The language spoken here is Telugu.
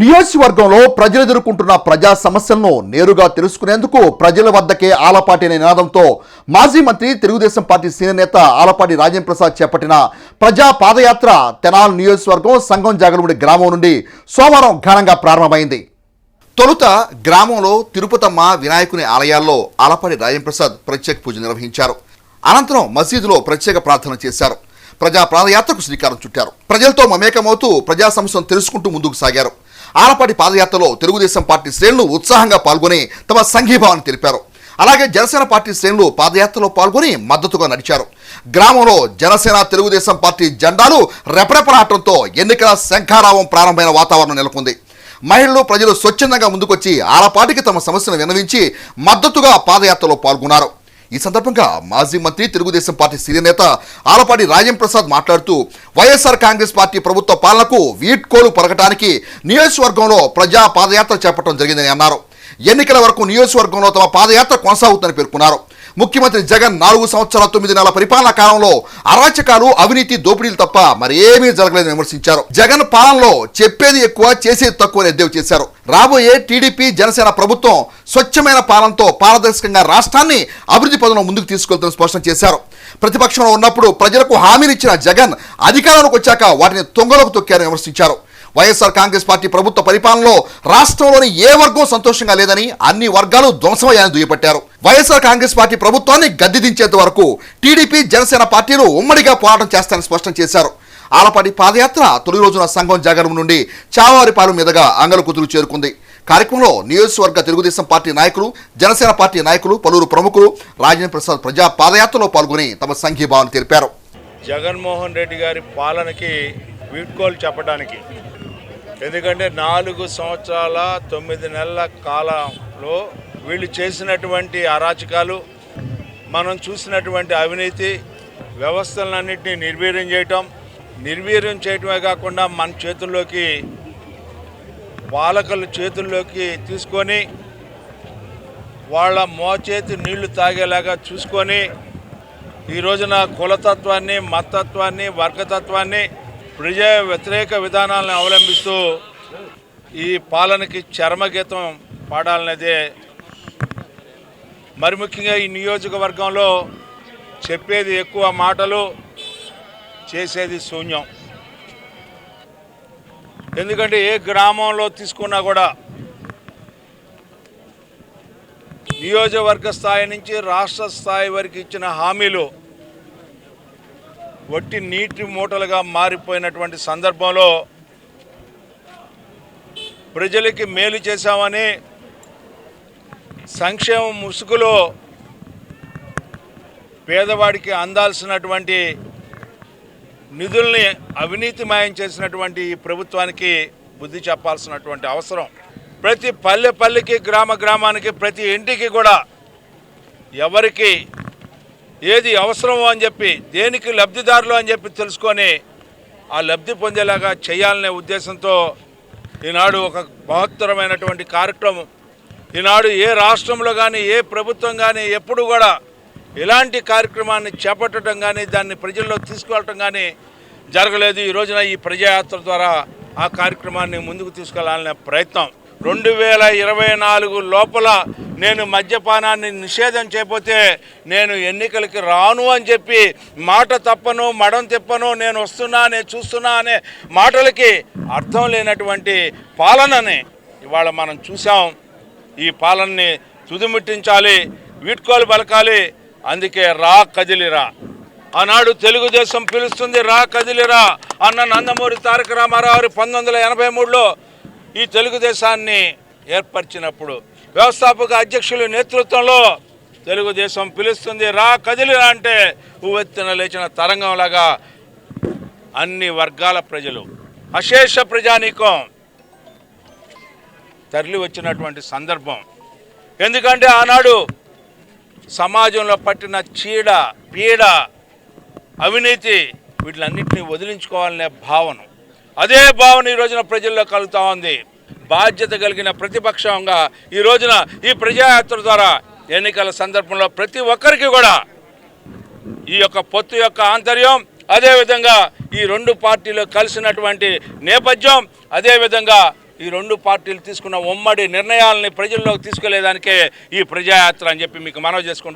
నియోజకవర్గంలో ప్రజలు ఎదుర్కొంటున్న ప్రజా సమస్యలను నేరుగా తెలుసుకునేందుకు ప్రజల వద్దకే ఆలపాటి అనే నినాదంతో మాజీ మంత్రి తెలుగుదేశం పార్టీ సీనియర్ నేత ఆలపాటి రాజేంద్ర ప్రసాద్ చేపట్టిన ప్రజా పాదయాత్ర తెనాల్ నియోజకవర్గం సంఘం జాగలముడి గ్రామం నుండి సోమవారం ఘనంగా ప్రారంభమైంది. తొలుత గ్రామంలో తిరుపతమ్మ వినాయకుని ఆలయాల్లో ఆలపాటి రాజేంద్ర ప్రసాద్ ప్రత్యేక పూజ నిర్వహించారు. అనంతరం మసీదులో ప్రత్యేక ప్రార్థన చేశారు. ప్రజా పాదయాత్రకు శ్రీకారం చుట్టారు. ప్రజలతో మమేకమవుతూ ప్రజా సమస్యను తెలుసుకుంటూ ముందుకు సాగారు. ఆలపాటి పాదయాత్రలో తెలుగుదేశం పార్టీ శ్రేణులు ఉత్సాహంగా పాల్గొని తమ సంఘీభావాన్ని తెలిపారు. అలాగే జనసేన పార్టీ శ్రేణులు పాదయాత్రలో పాల్గొని మద్దతుగా నడిచారు. గ్రామంలో జనసేన తెలుగుదేశం పార్టీ జెండాలు రెపరెపలాటంతో ఎన్నికల శంఖారావం ప్రారంభమైన వాతావరణం నెలకొంది. మహిళలు ప్రజలు స్వచ్ఛందంగా ముందుకొచ్చి ఆలపాటికి తమ సమస్యను విన్నవించి మద్దతుగా పాదయాత్రలో పాల్గొన్నారు. ఈ సందర్భంగా మాజీ మంత్రి తెలుగుదేశం పార్టీ సీనియర్ నేత ఆలపాటి రాజం ప్రసాద్ మాట్లాడుతూ వైఎస్ఆర్ కాంగ్రెస్ పార్టీ ప్రభుత్వ పాలనకు వీడ్కోలు పలకటానికి నియోజకవర్గంలో ప్రజా పాదయాత్ర చేపట్టడం జరిగిందని అన్నారు. ఎన్నికల వరకు నియోజకవర్గంలో తమ పాదయాత్ర కొనసాగుతుందని పేర్కొన్నారు. ముఖ్యమంత్రి జగన్ నాలుగు సంవత్సరాల తొమ్మిది నెలల పరిపాలనా కాలంలో అరాచకాలు అవినీతి దోపిడీలు తప్ప మరేమీ జరగలేదని విమర్శించారు. జగన్ పాలనలో చెప్పేది ఎక్కువ చేసేది తక్కువ ఎద్దేవి చేశారు. రాబోయే టీడీపీ జనసేన ప్రభుత్వం స్వచ్ఛమైన పాలనతో పారదర్శకంగా రాష్ట్రాన్ని అభివృద్ధి పదంలో ముందుకు తీసుకెళ్తుందని స్పష్టం చేశారు. ప్రతిపక్షంలో ఉన్నప్పుడు ప్రజలకు హామీనిచ్చిన జగన్ అధికారంలోకి వచ్చాక వాటిని తొంగలోకి తొక్కారని విమర్శించారు. వైఎస్ఆర్ కాంగ్రెస్ పార్టీ ప్రభుత్వ పరిపాలనలో రాష్ట్రంలోని ఏ వర్గం సంతోషంగా లేదని అన్ని వర్గాలు ధ్వంసమయ్యాయని దుయ్యపట్టారు వైఎస్ఆర్ కాంగ్రెస్ పార్టీ ప్రభుత్వాన్ని గద్దె దించేంత వరకు టీడీపీ జనసేన పార్టీలు ఉమ్మడిగా పోరాటం చేస్తారని స్పష్టం చేశారు. ఆలపాటి పాదయాత్ర తొలి రోజున సంఘం జాగరం నుండి చావారిపాలెం మీదుగా అంగలకుతులు చేరుకుంది. కార్యక్రమంలో నియోజకవర్గ తెలుగుదేశం పార్టీ నాయకులు జనసేన పార్టీ నాయకులు పలువురు ప్రముఖులు రాజేంద్ర ప్రసాద్ ప్రజా పాదయాత్రలో పాల్గొని తమ సంఘీభావాన్ని తెలిపారు. జగన్మోహన్ రెడ్డి గారి పాలనకి వీడ్కోలు చెప్పడానికి. ఎందుకంటే నాలుగు సంవత్సరాల తొమ్మిది నెలల కాలంలో వీళ్ళు చేసినటువంటి అరాచకాలు మనం చూసినటువంటి అవినీతి వ్యవస్థలన్నింటినీ నిర్వీర్యం చేయటం నిర్వీర్యం చేయటమే కాకుండా మన చేతుల్లోకి పాలకుల చేతుల్లోకి తీసుకొని వాళ్ళ మోచేతి నీళ్ళు తాగేలాగా చూసుకొని ఈ రోజున కులతత్వాన్ని మతత్వాన్ని వర్గతత్వాన్ని ప్రజా వ్యతిరేక విధానాలను అవలంబిస్తూ ఈ పాలనకి చర్మగీతం పాడాలనేదే. మరి ముఖ్యంగా ఈ నియోజకవర్గంలో చెప్పేది ఎక్కువ మాటలు. చేసేది శూన్యం. ఎందుకంటే ఏ గ్రామంలో తీసుకున్నా కూడా నియోజకవర్గ స్థాయి నుంచి రాష్ట్ర స్థాయి వరకు ఇచ్చిన హామీలు వట్టి నీటి మూటలుగా మారిపోయినటువంటి సందర్భంలో ప్రజలకి మేలు చేశామని సంక్షేమ ముసుగులో పేదవాడికి అందాల్సినటువంటి నిధుల్ని అవినీతిమయం చేసినటువంటి ఈ ప్రభుత్వానికి బుద్ధి చెప్పాల్సినటువంటి అవసరం. ప్రతి పల్లె పల్లెకి గ్రామ గ్రామానికి ప్రతి ఇంటికి కూడా ఎవరికి ఏది అవసరమో అని చెప్పి దేనికి లబ్ధిదారులు అని చెప్పి తెలుసుకొని ఆ లబ్ధి పొందేలాగా చేయాలనే ఉద్దేశంతో ఈనాడు ఒక మహత్తరమైనటువంటి కార్యక్రమం. ఈనాడు ఏ రాష్ట్రంలో కానీ ఏ ప్రభుత్వం కానీ ఎప్పుడు కూడా ఇలాంటి కార్యక్రమాన్ని చేపట్టడం కానీ దాన్ని ప్రజల్లో తీసుకువెళ్ళటం కానీ జరగలేదు. ఈ రోజున ఈ ప్రజాయాత్ర ద్వారా ఆ కార్యక్రమాన్ని ముందుకు తీసుకెళ్ళాలనే ప్రయత్నం. రెండు వేల ఇరవై నాలుగు లోపల నేను మద్యపానాన్ని నిషేధం చేయకపోతే నేను ఎన్నికలకి రాను అని చెప్పి మాట తప్పను మడం తిప్పను నేను వస్తున్నా నేను చూస్తున్నా అనే మాటలకి అర్థం లేనటువంటి పాలనని ఇవాళ మనం చూసాం ఈ పాలనని తుదిముట్టించాలి వీడ్కోలు పలకాలి అందుకే రా కదిలిరా ఆనాడు తెలుగుదేశం పిలుస్తుంది రా కదిలిరా అన్న నందమూరి తారక రామారావు పంతొమ్మిది వందల ఎనభై మూడులో ఈ తెలుగుదేశాన్ని ఏర్పరిచినప్పుడు వ్యవస్థాపక అధ్యక్షుల నేతృత్వంలో తెలుగుదేశం పిలుస్తుంది రా కదిలిరా అంటే ఉవెత్తిన లేచిన తరంగంలాగా అన్ని వర్గాల ప్రజలు అశేష ప్రజానీకం తరలి వచ్చినటువంటి సందర్భం. ఎందుకంటే ఆనాడు సమాజంలో పట్టిన చీడ పీడ అవినీతి వీటిలన్నింటినీ వదిలించుకోవాలనే భావన. అదే భావన ఈ రోజున ప్రజల్లో కలుగుతూ ఉంది. బాధ్యత కలిగిన ప్రతిపక్షంగా ఈ రోజున ఈ ప్రజాయాత్ర ద్వారా ఎన్నికల సందర్భంలో ప్రతి ఒక్కరికి కూడా ఈ యొక్క పొత్తు యొక్క ఆంతర్యం అదేవిధంగా ఈ రెండు పార్టీలు కలిసినటువంటి నేపథ్యం అదేవిధంగా ఈ రెండు పార్టీలు తీసుకున్న ఉమ్మడి నిర్ణయాలని ప్రజల్లోకి తీసుకెళ్ళేదానికే ఈ ప్రజాయాత్ర అని చెప్పి మీకు మనవి చేసుకుంటూ